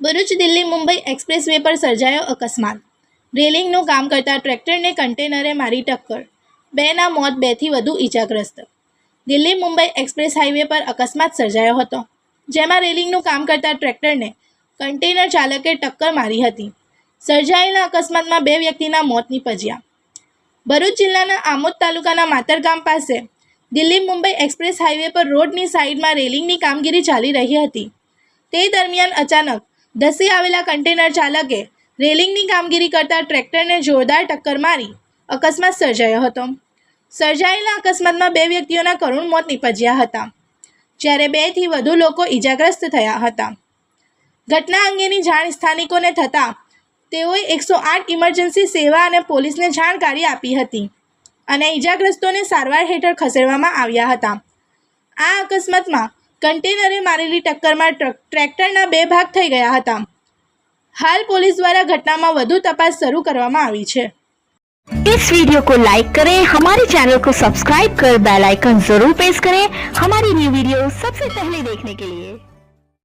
Bharuch Delhi Mumbai expressway પર સર્જાયો અકસ્માત. રેલિંગનું કામ કરતા ટ્રેક્ટરને કન્ટેનરે મારી ટક્કર. બેના મોત બેથી વધુ ઈજાગ્રસ્ત. દિલ્હી મુંબઈ એક્સપ્રેસ હાઈવે પર અકસ્માત સર્જાયો હતો, જેમાં રેલિંગનું કામ કરતા ટ્રેક્ટરને કન્ટેનર ચાલકે ટક્કર મારી હતી. સર્જાયેલા અકસ્માતમાં બે વ્યક્તિના મોત નીપજ્યા. ભરૂચ જિલ્લાના આમોદ તાલુકાના માતર ગામ પાસે દિલ્હી મુંબઈ એક્સપ્રેસ હાઈવે પર રોડની સાઇડમાં રેલિંગની કામગીરી ચાલી રહી હતી. તે દરમિયાન અચાનક ધસી આવેલા કન્ટેનર ચાલકે રેલિંગની કામગીરી કરતા ટ્રેક્ટરને જોરદાર ટક્કર મારી અકસ્માત સર્જાયો હતો. સર્જાયેલા અકસ્માતમાં બે વ્યક્તિઓના કરુણ મોત નીપજ્યા હતા, જ્યારે બેથી વધુ લોકો ઈજાગ્રસ્ત થયા હતા. ઘટના અંગેની જાણ સ્થાનિકોને થતાં તેઓએ એકસો આઠ ઇમરજન્સી સેવા અને પોલીસને જાણકારી આપી હતી અને ઈજાગ્રસ્તોને સારવાર હેઠળ ખસેડવામાં આવ્યા હતા. આ અકસ્માતમાં કન્ટેનરે મારેલી ટક્કરમાં ટ્રક ટ્રેક્ટરના બે ભાગ થઈ ગયા હતા હાલ પોલીસ દ્વારા ઘટનામાં વધુ તપાસ શરૂ કરવામાં આવી છે इस वीडियो को लाइक करें हमारे चैनल को सब्सक्राइब कर बेल आइकन जरूर प्रेस करें हमारी न्यू वीडियो सबसे पहले देखने के लिए